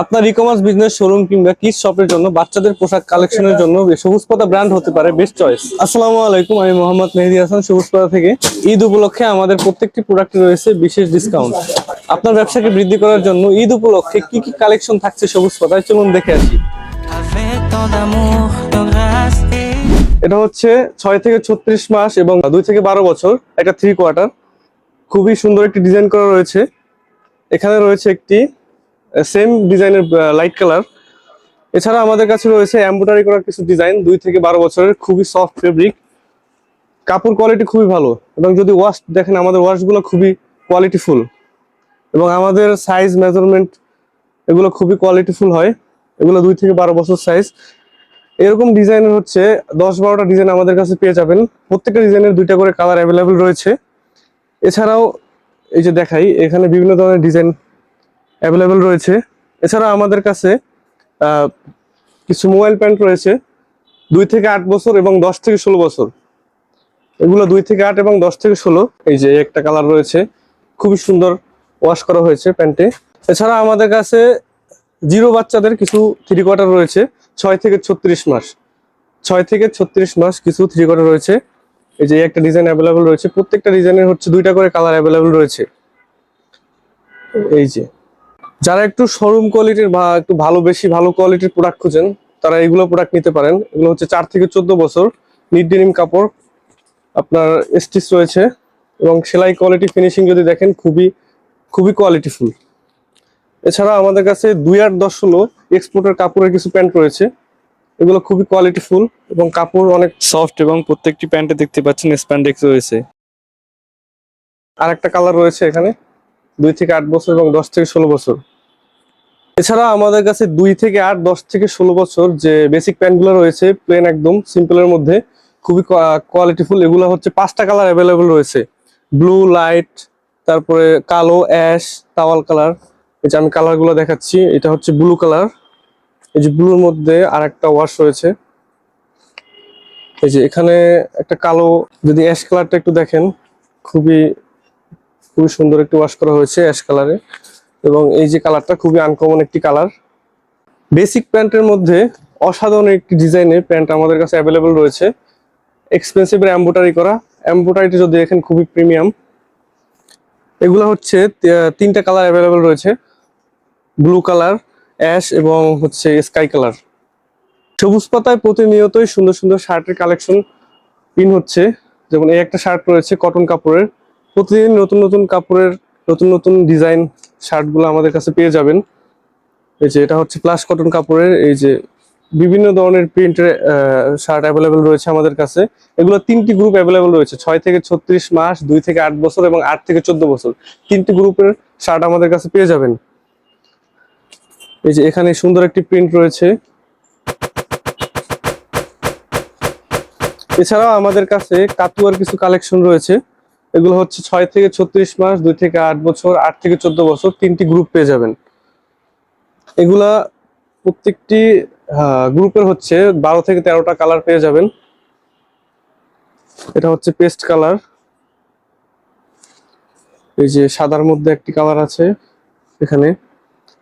আপনার e commerce business showroom কিংবা kiss শপের জন্য বাচ্চাদের পোশাক কালেকশনের জন্য সবুজ পাতা ব্র্যান্ড হতে পারে বেস্ট চয়েস আসসালামু আলাইকুম, আমি মোহাম্মদ মেহেদি হাসান, সবুজ পাতা থেকে। ঈদ উপলক্ষে আমাদের প্রত্যেকটি প্রোডাক্টে রয়েছে বিশেষ ডিসকাউন্ট আপনার ব্যবসাকে বৃদ্ধি করার জন্য ঈদ উপলক্ষে কি কি কালেকশন থাকছে সবুজ পাতায়? চলুন দেখে আসি। এটা হচ্ছে ছয় থেকে ছত্রিশ মাস এবং দুই থেকে বারো বছর একটা থ্রি কোয়ার্টার খুবই সুন্দর একটি ডিজাইন করা রয়েছে। এখানে রয়েছে একটি সেম ডিজাইনের লাইট কালার এছাড়া আমাদের কাছে রয়েছে এম্ব্রয়ডারি করা কিছু ডিজাইন দুই থেকে বারো বছরের, খুবই সফট ফেব্রিক কাপড় কোয়ালিটি খুবই ভালো এবং যদি ওয়াশ দেখেন, আমাদের ওয়াশগুলো খুবই কোয়ালিটিফুল এবং আমাদের সাইজ মেজারমেন্ট এগুলো খুবই কোয়ালিটিফুল হয়। এগুলো দুই থেকে বারো বছর সাইজ এরকম ডিজাইনের হচ্ছে দশ বারোটা ডিজাইন আমাদের কাছে পেয়ে যাবেন। প্রত্যেকটা ডিজাইনের দুইটা করে কালার অ্যাভেলেবেল রয়েছে। এছাড়াও এই যে দেখাই, এখানে বিভিন্ন ধরনের ডিজাইন অ্যাভেলেবেল রয়েছে। এছাড়া আমাদের কাছে কিছু মোবাইল প্যান্ট রয়েছে। দুই থেকে আট বছর এবং দশ থেকে ষোলো বছর। এগুলো দুই থেকে আট এবং দশ থেকে ষোলো। এই যে একটা কালার রয়েছে। খুবই সুন্দর ওয়াশ করা হয়েছে প্যান্টে। এছাড়া আমাদের কাছে জিরো বাচ্চাদের কিছু থ্রি কোয়ার্টার রয়েছে। ছয় থেকে ছত্রিশ মাস। ছয় থেকে ছত্রিশ মাস কিছু থ্রি কোয়ার্টার রয়েছে। এই যে একটা ডিজাইন অ্যাভেলেবেল রয়েছে। প্রত্যেকটা ডিজাইনের হচ্ছে দুইটা করে কালার অ্যাভেলেবেল রয়েছে। এই যে। যারা একটু শোরুম কোয়ালিটির বা একটু ভালো বেশি ভালো কোয়ালিটির প্রোডাক্ট খুঁজেন, তারা এগুলো প্রোডাক্ট নিতে পারেন। এগুলো হচ্ছে চার থেকে চোদ্দ বছর নিট ডেনিম কাপড়, আপনার স্টিচ রয়েছে এবং সেলাই কোয়ালিটি ফিনিশিং যদি দেখেন, খুবই খুবই কোয়ালিটিফুল এছাড়া আমাদের কাছে দুই আট দশ ষোলো এক্সপোর্টের কাপড়ের কিছু প্যান্ট রয়েছে। এগুলো খুবই কোয়ালিটিফুল এবং কাপড় অনেক সফট এবং প্রত্যেকটি প্যান্টে দেখতে পাচ্ছেন স্প্যান্ডেক্স রয়েছে। আর একটা কালার রয়েছে এখানে, দুই থেকে আট বছর এবং দশ থেকে ষোলো বছর। এছাড়া আমাদের কাছে দুই থেকে আট, দশ থেকে ষোলো বছর যে বেসিক প্যান্টগুলো রয়েছে প্লেন একদম সিম্পলের মধ্যে, খুবই কোয়ালিটিফুল এগুলো হচ্ছে পাঁচটা কালার অ্যাভেলেবেল রয়েছে। ব্লু লাইট তারপরে কালো অ্যাশ তাওয়াল কালার এই যে আমি কালারগুলো দেখাচ্ছি, এটা হচ্ছে ব্লু কালার এই যে ব্লুর মধ্যে আর একটা ওয়াশ রয়েছে। এই যে এখানে একটা কালো, যদি অ্যাশ কালারটা একটু দেখেন, খুবই খুবই সুন্দর একটু ওয়াশ করা হয়েছে অ্যাশ কালারে এবং এই যে কালারটা খুবই আনকমন একটি কালার। বেসিক প্যান্টের মধ্যে অসাধারণ একটি ডিজাইনের প্যান্ট আমাদের কাছে অ্যাভেলেবেল রয়েছে। এক্সপেন্সিভ এম্বোটারি করা। এম্বোটারিটি যদি দেখেন, খুবই প্রিমিয়াম এগুলো হচ্ছে তিনটা কালার অ্যাভেলেবেল রয়েছে। ব্লু কালার অ্যাশ এবং হচ্ছে স্কাই কালার। সবুজ পাতায় প্রতিনিয়তই সুন্দর সুন্দর শার্টের কালেকশন ইন হচ্ছে। যেমন এই একটা শার্ট রয়েছে কটন কাপড়ের। প্রতিদিন নতুন নতুন কাপড়ের নতুন নতুন ডিজাইন শার্টগুলো আমাদের কাছে পেয়ে যাবেন। এই যে এটা হচ্ছে প্লাস কটন কাপড়ের, এই যে বিভিন্ন ধরনের প্রিন্টের শার্ট অ্যাভেলেবেল রয়েছে আমাদের কাছে। এগুলো তিনটি গ্রুপ অ্যাভেলেবেল রয়েছে, ছয় থেকে ছত্রিশ মাস, দুই থেকে আট বছর এবং আট থেকে চোদ্দ বছর। তিনটি গ্রুপের শার্ট আমাদের কাছে পেয়ে যাবেন। এই যে এখানে সুন্দর একটি প্রিন্ট রয়েছে। এছাড়াও আমাদের কাছে কাতুয়ার কিছু কালেকশন রয়েছে। এগুলো হচ্ছে ছয় থেকে ছত্রিশ মাস, দুই থেকে আট বছর, আট থেকে চোদ্দ বছর তিনটি গ্রুপ পেয়ে যাবেন। এগুলা প্রত্যেকটি গ্রুপের হচ্ছে বারো থেকে তেরোটা কালার পেয়ে যাবেন। এটা হচ্ছে পেস্ট কালার এই যে সাদার মধ্যে একটি কালার আছে এখানে।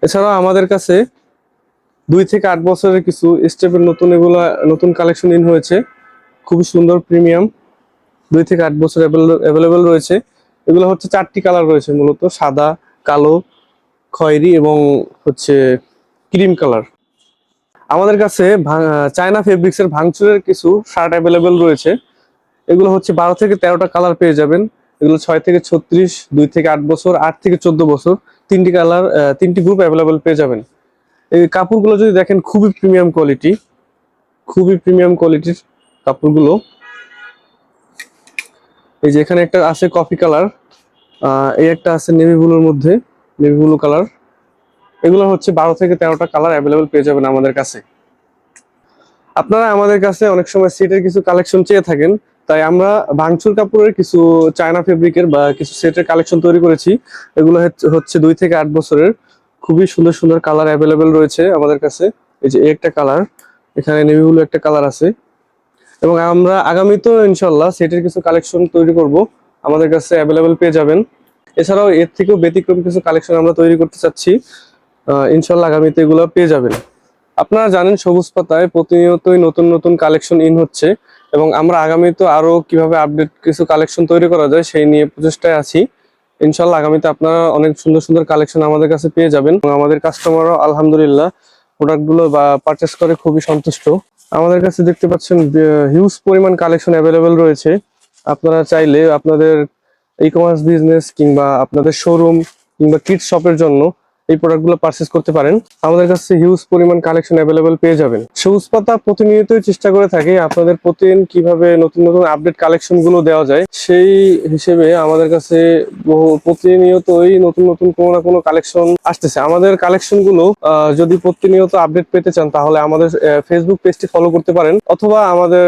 এছাড়া আমাদের কাছে দুই থেকে আট বছরের কিছু স্টেপের নতুন এগুলা, নতুন কালেকশন ইন হয়েছে। খুবই সুন্দর প্রিমিয়াম দুই থেকে আট বছর অ্যাভেলেবেল রয়েছে। এগুলো হচ্ছে চারটি কালার রয়েছে মূলত, সাদা, কালো, খয়েরি এবং হচ্ছে ক্রিম কালার আমাদের কাছে চায়না ফেব্রিক্সের ভাঙচুরের কিছু শার্ট অ্যাভেলেবেল রয়েছে। এগুলো হচ্ছে বারো থেকে তেরোটা কালার পেয়ে যাবেন। এগুলো ছয় থেকে ছত্রিশ, দুই থেকে আট বছর, আট থেকে চোদ্দ বছর, তিনটি কালার তিনটি গ্রুপ অ্যাভেলেবেল পেয়ে যাবেন। এই কাপড়গুলো যদি দেখেন, খুবই প্রিমিয়াম কোয়ালিটি খুবই প্রিমিয়াম কোয়ালিটির কাপড়গুলো। এই যে এখানে একটা আছে কফি কালার এই একটা আছে নেভি ব্লুর মধ্যে, নেভি ব্লু কালার। এগুলো হচ্ছে বারো থেকে তেরোটা কালার অ্যাভেলেবেল পেয়ে যাবেন আমাদের কাছে। আপনারা আমাদের কাছে অনেক সময় সেটের কিছু কালেকশন চেয়ে থাকেন, তাই আমরা ভাঙচুর কাপড়ের কিছু চায়না ফেব্রিকের বা কিছু সেটের কালেকশন তৈরি করেছি। এগুলো হচ্ছে- দুই থেকে আট বছরের। খুবই সুন্দর সুন্দর কালার অ্যাভেলেবেল রয়েছে আমাদের কাছে। এই যে একটা কালার, এখানে নেভি ব্লু একটা কালার আছে। এবং আমরা আগামীতেও ইনশাল্লাহ সেটের কিছু কালেকশন তৈরি করব। আমাদের কাছে অ্যাভেলেবেল পেয়ে যাবেন। এছাড়াও এর থেকেও ব্যতিক্রম কিছু কালেকশন আমরা তৈরি করতে চাচ্ছি। ইনশাল্লাহ আগামীতে এগুলো পেয়ে যাবেন। আপনারা জানেন সবুজ পাতায় প্রতিনিয়তই নতুন নতুন কালেকশন ইন হচ্ছে এবং আমরা আগামীতে আরও কীভাবে আপডেট কিছু কালেকশন তৈরি করা যায় সেই নিয়ে প্রচেষ্টায় আছি। ইনশাল্লাহ আগামীতে আপনারা অনেক সুন্দর সুন্দর কালেকশন আমাদের কাছে পেয়ে যাবেন। এবং আমাদের কাস্টমারও আলহামদুলিল্লাহ প্রোডাক্টগুলো বা পারচেস করে খুবই সন্তুষ্ট। আমাদের কাছে দেখতে পাচ্ছেন হিউজ পরিমাণ কালেকশন অ্যাভেলেবেল রয়েছে। আপনারা চাইলে আপনাদের ই কমার্স বিজনেস কিংবা আপনাদের শোরুম কিংবা কিট শপের জন্য এই প্রোডাক্টগুলো পারচেস করতে পারেন, আমাদের কাছে হিউজ পরিমাণ কালেকশন অ্যাভেলেবেল পেয়ে যাবেন। সবুজ পাতা প্রতিনিয়তই চেষ্টা করে থাকে, আপনাদের প্রতিদিন কীভাবে নতুন নতুন আপডেট কালেকশনগুলো দেওয়া যায়, সেই হিসেবে আমাদের কাছে বহু, প্রতিনিয়তই নতুন নতুন কোনো না কোনো কালেকশন আসতেছে। আমাদের কালেকশনগুলো যদি প্রতিনিয়ত আপডেট পেতে চান, তাহলে আমাদের ফেসবুক পেজটি ফলো করতে পারেন, অথবা আমাদের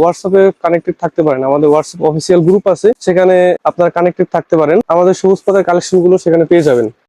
হোয়াটসঅ্যাপে কানেক্টেড থাকতে পারেন। আমাদের হোয়াটসঅ্যাপ অফিসিয়াল গ্রুপ আছে, সেখানে আপনারা কানেক্টেড থাকতে পারেন। আমাদের সবুজ পাতার কালেকশনগুলো সেখানে পেয়ে যাবেন।